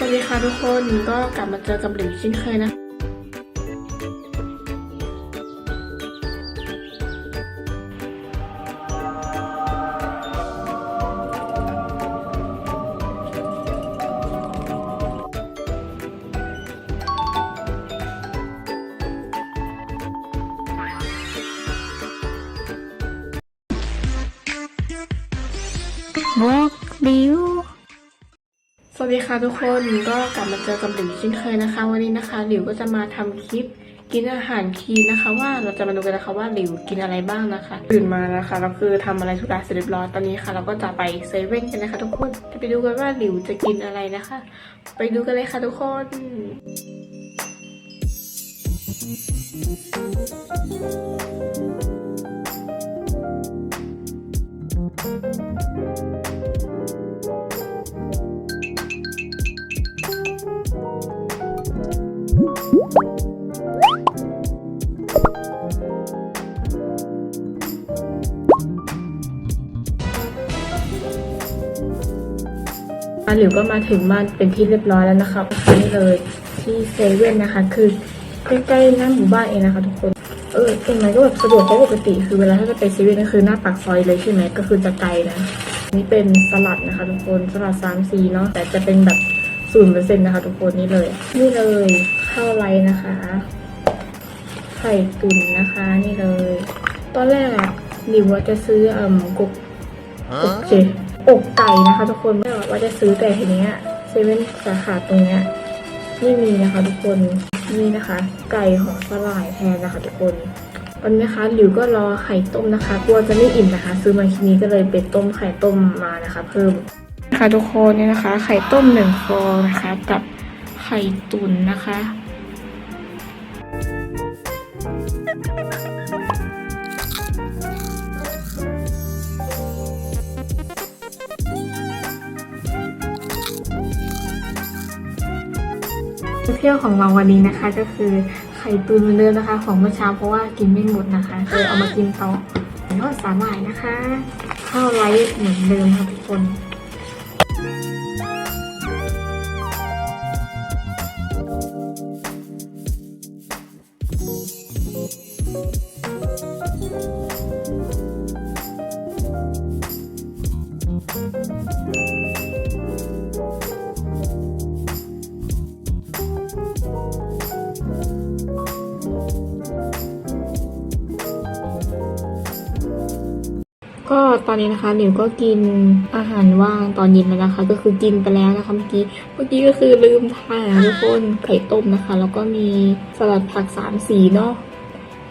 สวัสดีค่ะทุกคนก็กลับมาเจอกับหลิวเช่นเคยนะบอกลิว สวัสดีค่ะทุกคนก็กลับมาเจอกับหลิวเช่นเคยนะคะ วันนี้นะคะหลิวก็จะมาทำคลิปกินอาหารคีนนะคะ ว่าเราจะมาดูกันนะคะว่าหลิวกินอะไรบ้างนะคะตื่นมานะคะก็คือทำอะไรทุกอย่างเสร็จเรียบร้อยตอนนี้ค่ะ เราก็จะไปเซเว่นกันนะคะ ทุกคนจะไปดูกันว่าหลิวจะกินอะไรนะคะ ไปดูกันเลยค่ะทุกคน อหลิวก็มาถึงบ้านเป็นที่เรียบร้อยแล้วนะคะนี่เลยที่เซเว่นนะคะ คือใกล้ๆหน้าหมู่บ้านเองนะคะทุกคน เออเองไหมก็แบบสะดวกเพราะปกติ คือเวลาถ้าจะไปเซเว่นก็คือหน้าปากซอยเลยใช่ไหมก็คือจะไกลนะนี่เป็นสลัดนะคะ ทุกคนสลัดสามสีเนาะแต่จะเป็นแบบ ศูนย์เปอร์เซ็นต์นะคะทุกคนนี่เลย นี่เลยข้าวไรนะคะ ไข่ตุ๋นนะคะ นี่เลย ตอนแรกอะหลิวว่าจะซื้อเอ่มกบอกเจอกไก่นะคะ ทุกคนไม่ว่าจะซื้อแต่ทีเนี้ยเซเว่นสาขาตรงเนี้ยไม่มีนะคะทุกคนนี่นะคะ ไก่ห่อสลายแทนนะคะทุกคนตอนนี้นะคะหลิวก็รอไข่ต้มนะคะกลัวจะไม่อิ่มนะคะ ซื้อมาทีนี้ก็เลยไปต้มไข่ต้มมานะคะ เพิ่ม ค่ะทุกคนเนี่ยนะคะ ไข่ต้มหนึ่งฟองนะคะ กับไข่ตุ๋นนะคะเที่ยวของเราวันนี้นะคะ ก็คือไข่ตุนเหมือนเดิมนะคะ ของเมื่อเช้าเพราะว่ากินไม่หมดนะคะเลยเอามากินต่อแล้วสาหร่ายนะคะ ข้าวไร้เหมือนเดิมค่ะทุกคน ก็ตอนนี้นะคะหลิวก็กินอาหารว่างตอนเย็นแล้วนะคะ ก็คือกินไปแล้วนะคะเมื่อกี้เมื่อกี้ก็คือลืมถ่านทุกคนไข่ต้มนะคะ แล้วก็มีสลัดผักสามสีเนาะ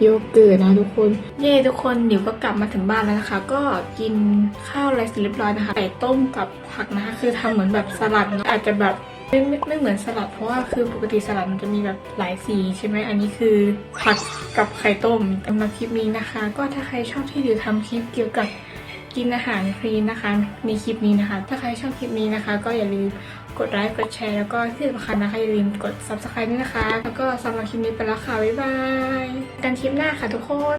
โยเกิร์ตนะทุกคน เย่ทุกคนหลิวก็กลับมาถึงบ้านแล้วนะคะ ก็กินข้าวอะไรเสร็จเรียบร้อยนะคะไข่ต้มกับผักนะคะ คือทำเหมือนแบบสลัดเนาะอาจจะแบบไม่ไม่ไม่เหมือนสลัดเพราะว่าคือปกติสลัดมันจะมีแบบหลายสีใช่ไหมอันนี้คือผักกับไข่ต้มสำหรับคลิปนี้นะคะ ก็ถ้าใครชอบที่หลิวทำคลิปเกี่ยวกับกินอาหารคลีนนะคะในคลิปนี้นะคะ ถ้าใครชอบคลิปนี้นะคะ ก็อย่าลืม กดไลค์กดแชร์แล้วก็ที่สำคัญนะคะอย่าลืมกด subscribe ด้วยนะคะ แล้วก็สำหรับคลิปนี้ไปแล้วค่ะ บ๊ายบาย กันคลิปหน้าค่ะทุกคน